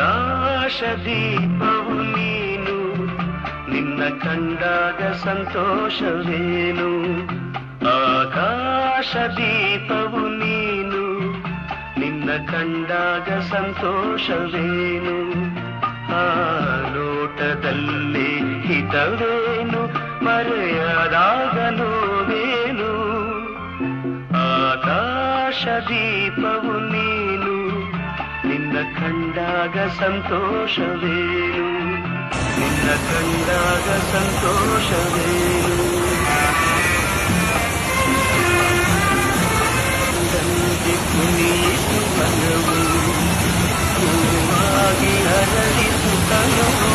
ಆಕಾಶ ದೀಪವು ನೀನು, ನಿನ್ನ ಕಂಡಾಗ ಸಂತೋಷವೇನು? ಆಕಾಶ ದೀಪವು ನೀನು, ನಿನ್ನ ಕಂಡಾಗ ಸಂತೋಷವೇನು? ಆ ಲೋಟದಲ್ಲಿ ಹಿತವೇನು ಮರೆಯದಾಗ ನೋವೇನು ಆಕಾಶ ದೀಪವು ನೀನು ಕಂಡಾಗ ಸಂತೋಷವೇನು ನಿನ್ನ ಕಂಡಾಗ ಸಂತೋಷವೇನು ದಂಗೆ ಕುಣಿಯಿತು ಮನವು ಹೂವಾಗಿ ಹರಳಿತು ಕನವು